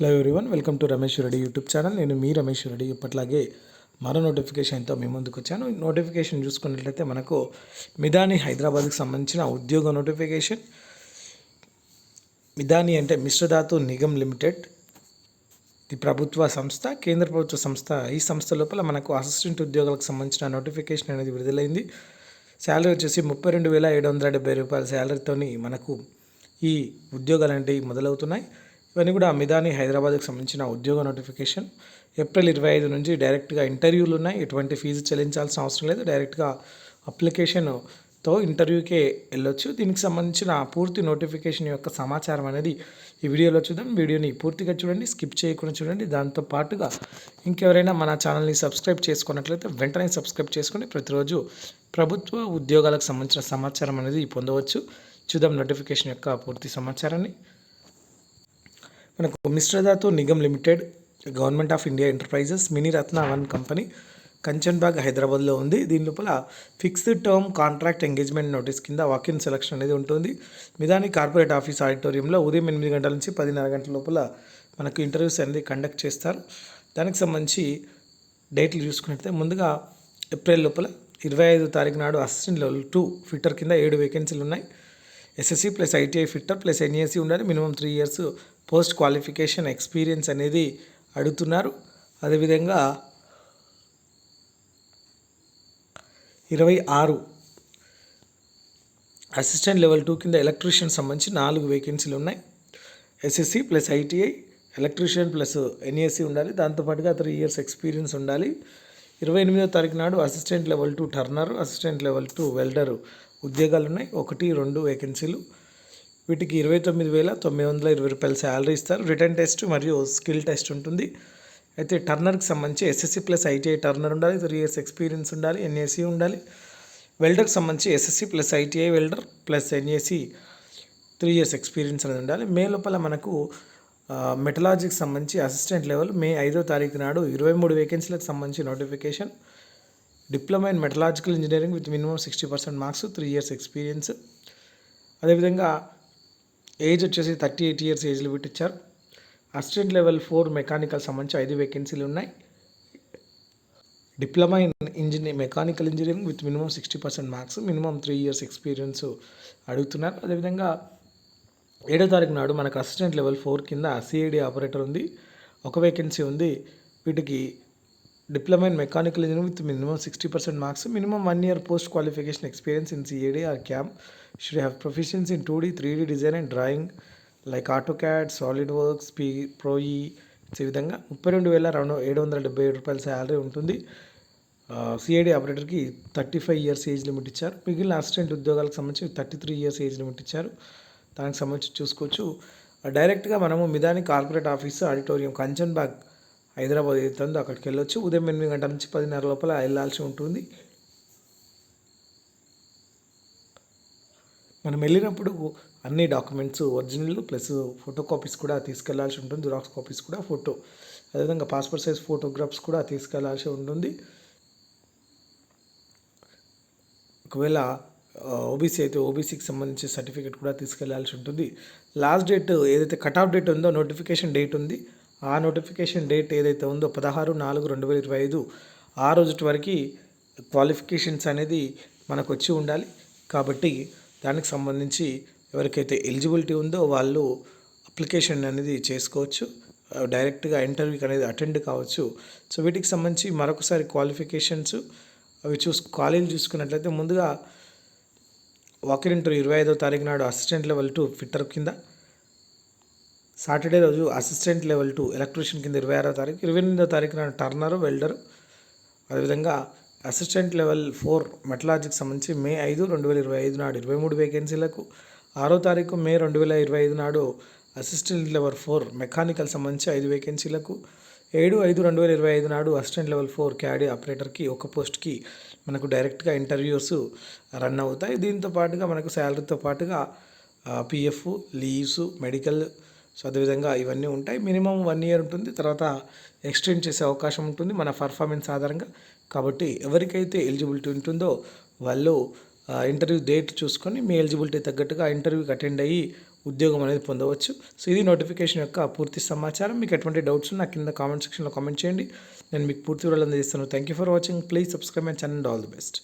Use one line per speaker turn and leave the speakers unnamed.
Hello everyone welcome to Ramesh Reddy YouTube channel నేను మీ రమేష్ రెడ్డి ఇప్పట్లాగే మరో నోటిఫికేషన్తో మీ ముందుకు వచ్చాను నోటిఫికేషన్ చూసుకున్నట్లయితే మనకు మిదాని హైదరాబాద్కి సంబంధించిన ఉద్యోగ నోటిఫికేషన్ మిదాని అంటే మిశ్రధాతు నిగమ్ లిమిటెడ్ ఇది ప్రభుత్వ సంస్థ కేంద్ర ప్రభుత్వ సంస్థ. ఈ సంస్థ లోపల మనకు అసిస్టెంట్ ఉద్యోగాలకు సంబంధించిన నోటిఫికేషన్ అనేది విడుదలైంది. శాలరీ వచ్చేసి ముప్పై రెండు వేల ఏడు వందల డెబ్బై రూపాయల శాలరీతోని మనకు ఈ ఉద్యోగాలు అనేవి మొదలవుతున్నాయి. ఇవన్నీ కూడా మిదాని హైదరాబాద్కి సంబంధించిన ఉద్యోగ నోటిఫికేషన్ ఏప్రిల్ ఇరవై ఐదు నుంచి డైరెక్ట్గా ఇంటర్వ్యూలు ఉన్నాయి. ఎటువంటి ఫీజు చెల్లించాల్సిన అవసరం లేదు. డైరెక్ట్గా అప్లికేషన్తో ఇంటర్వ్యూకే వెళ్ళొచ్చు. దీనికి సంబంధించిన పూర్తి నోటిఫికేషన్ యొక్క సమాచారం అనేది ఈ వీడియోలో చూద్దాం. వీడియోని పూర్తిగా చూడండి స్కిప్ చేయకుండా చూడండి. దాంతో పాటుగా ఇంకెవరైనా మన ఛానల్ని సబ్స్క్రైబ్ చేసుకున్నట్లయితే వెంటనే సబ్స్క్రైబ్ చేసుకుని ప్రతిరోజు ప్రభుత్వ ఉద్యోగాలకు సంబంధించిన సమాచారం అనేది పొందవచ్చు. చూద్దాం నోటిఫికేషన్ యొక్క పూర్తి సమాచారాన్ని. మనకు Mishra Dhatu Nigam limited government of India enterprises mini Ratna one company Kanchanbagh హైదరాబాద్లో ఉంది. దీని లోపల fixed term contract engagement notice కింద వాకిన్ సెలక్షన్ అనేది ఉంటుంది. మిదాని కార్పొరేట్ ఆఫీస్ ఆడిటోరియంలో ఉదయం ఎనిమిది గంటల నుంచి పదిన్నర గంటల లోపల మనకు ఇంటర్వ్యూస్ అనేది కండక్ట్ చేస్తారు. దానికి సంబంధించి డేట్లు చూసుకున్నట్లయితే ముందుగా ఏప్రిల్ లోపల ఇరవై ఐదు తారీఖు నాడు అసిస్టెంట్ లెవెల్ టూ ఫిట్టర్ కింద ఏడు వేకెన్సీలు ఉన్నాయి. SSC plus ITI fitter plus NESC ఉండాలి. Minimum three years post qualification experience అనేది అడుగుతున్నారు. అదేవిధంగా ఇరవై ఆరు అసిస్టెంట్ లెవెల్ టూ కింద ఎలక్ట్రీషియన్ సంబంధించి నాలుగు వేకెన్సీలు ఉన్నాయి. SSC plus ITI electrician plus NSC ఉండాలి. దాంతోపాటుగా త్రీ ఇయర్స్ ఎక్స్పీరియన్స్ ఉండాలి. ఇరవై ఎనిమిదో తారీఖు నాడు assistant level two turner assistant level two welder ఉద్యోగాలు ఉన్నాయి. ఒకటి రెండు వేకెన్సీలు. వీటికి ఇరవై తొమ్మిది వేల తొమ్మిది వందల ఇరవై రూపాయల శాలరీ ఇస్తారు. రిటర్న్ టెస్ట్ మరియు స్కిల్ టెస్ట్ ఉంటుంది. అయితే టర్నర్కి సంబంధించి ఎస్ఎస్సి ప్లస్ ఐటీఐ టర్నర్ ఉండాలి త్రీ ఇయర్స్ ఎక్స్పీరియన్స్ ఉండాలి ఎన్ఏసీ ఉండాలి. వెల్డర్కి సంబంధించి SSC plus ITI welder plus NAC three years experience అనేది ఉండాలి. మే లోపల మనకు మెటలాజీకి సంబంధించి అసిస్టెంట్ లెవెల్ మే ఐదో తారీఖు నాడు ఇరవై మూడు వేకెన్సీలకు సంబంధించి notification diploma in metallurgical engineering with minimum sixty percent marks three years experience అదేవిధంగా ఏజ్ వచ్చేసి థర్టీ ఎయిట్ ఇయర్స్ ఏజ్లో పెట్టించారు అసిస్టెంట్ లెవెల్ ఫోర్ మెకానికల్ సంబంధించి ఐదు వేకెన్సీలు ఉన్నాయి. Diploma in engineer mechanical engineering with minimum sixty percent marks minimum three years experience అడుగుతున్నారు. అదేవిధంగా ఏడో తారీఖు నాడు మనకు అసిస్టెంట్ లెవెల్ ఫోర్ కింద సిఐడి ఆపరేటర్ ఉంది. ఒక వేకెన్సీ ఉంది. వీటికి diploma in mechanical engineering with minimum sixty percent marks minimum one year post qualification experience in CAD or CAM should have proficiency in two D three D design and drawing like AutoCAD SolidWorks P Pro E ఈ విధంగా ముప్పై రెండు వేల రెండు ఏడు వందల డెబ్బై ఏడు రూపాయల శాలరీ ఉంటుంది. CID ఆపరేటర్కి thirty five years age limit ఇచ్చారు. మిగిలిన అసిస్టెంట్ ఉద్యోగాలకు సంబంధించి thirty three years age limit ఇచ్చారు. దానికి సంబంధించి చూసుకోవచ్చు. డైరెక్ట్గా మనము MIDHANI corporate office auditorium Kanchanbagh Hyderabad ఏదైతే ఉందో అక్కడికి వెళ్ళొచ్చు ఉదయం ఎనిమిది గంటల నుంచి పదిన్నర లోపల వెళ్ళాల్సి ఉంటుంది. మనం వెళ్ళినప్పుడు అన్ని documents original plus photo copies కూడా తీసుకెళ్ళాల్సి ఉంటుంది. జిరాక్స్ కాపీస్ కూడా ఫోటో. అదేవిధంగా పాస్పోర్ట్ సైజ్ ఫోటోగ్రాఫ్స్ కూడా తీసుకెళ్ళాల్సి ఉంటుంది. ఒకవేళ ఓబీసీ అయితే ఓబీసీకి సంబంధించి సర్టిఫికేట్ కూడా తీసుకెళ్ళాల్సి ఉంటుంది. లాస్ట్ డేట్ ఏదైతే కట్ ఆఫ్ డేట్ ఉందో నోటిఫికేషన్ డేట్ ఉంది. ఆ నోటిఫికేషన్ డేట్ ఏదైతే ఉందో పదహారు నాలుగు రెండు వేల ఇరవై ఐదు ఆ రోజు వరకు క్వాలిఫికేషన్స్ అనేది మనకు వచ్చి ఉండాలి. కాబట్టి దానికి సంబంధించి ఎవరికైతే ఎలిజిబిలిటీ ఉందో వాళ్ళు అప్లికేషన్ అనేది చేసుకోవచ్చు. డైరెక్ట్గా ఇంటర్వ్యూకి అనేది అటెండ్ కావచ్చు. సో వీటికి సంబంధించి మరొకసారి క్వాలిఫికేషన్స్ అవి చూసు కాలేజీలు చూసుకున్నట్లయితే ముందుగా వాకిన్ ఇంటర్వ్యూ ఇరవై ఐదో తారీఖు నాడు అసిస్టెంట్ లెవెల్ టూ ఫిట్టర్ కింద సాటర్డే రోజు అసిస్టెంట్ లెవెల్ టూ ఎలక్ట్రీషియన్ కింద ఇరవై ఆరో తారీఖు ఇరవై ఎనిమిదో తారీఖున టర్నర్ వెల్డర్. అదేవిధంగా అసిస్టెంట్ లెవెల్ ఫోర్ మెటలాజిక్ సంబంధించి మే ఐదు రెండు వేల ఇరవై ఐదు నాడు ఇరవై మూడు వేకెన్సీలకు ఆరో తారీఖు మే రెండు వేల ఇరవై ఐదు నాడు అసిస్టెంట్ లెవెల్ ఫోర్ మెకానికల్ సంబంధించి ఐదు వేకెన్సీలకు ఏడు ఐదు రెండు వేల ఇరవై ఐదు నాడు అసిస్టెంట్ లెవెల్ ఫోర్ క్యాడీ ఆపరేటర్కి ఒక పోస్ట్కి మనకు డైరెక్ట్గా ఇంటర్వ్యూస్ రన్ అవుతాయి. దీంతో పాటుగా మనకు శాలరీతో పాటుగా పిఎఫ్ లీవ్స్ మెడికల్ సో అదేవిధంగా ఇవన్నీ ఉంటాయి. మినిమం వన్ ఇయర్ ఉంటుంది. తర్వాత ఎక్స్టెండ్ చేసే అవకాశం ఉంటుంది మన పర్ఫార్మెన్స్ ఆధారంగా. కాబట్టి ఎవరికైతే ఎలిజిబిలిటీ ఉంటుందో వాళ్ళు ఇంటర్వ్యూ డేట్ చూసుకొని మీ ఎలిజిబిలిటీ తగ్గట్టుగా ఇంటర్వ్యూకి అటెండ్ అయ్యి ఉద్యోగం అనేది పొందవచ్చు. సో ఇది నోటిఫికేషన్ యొక్క పూర్తి సమాచారం. మీకు ఎటువంటి డౌట్స్ నా కింద కామెంట్ సెక్షన్లో కామెంట్ చేయండి. నేను మీకు పూర్తి వివరాలు అందజేస్తాను. Thank you for watching please subscribe my channel all the best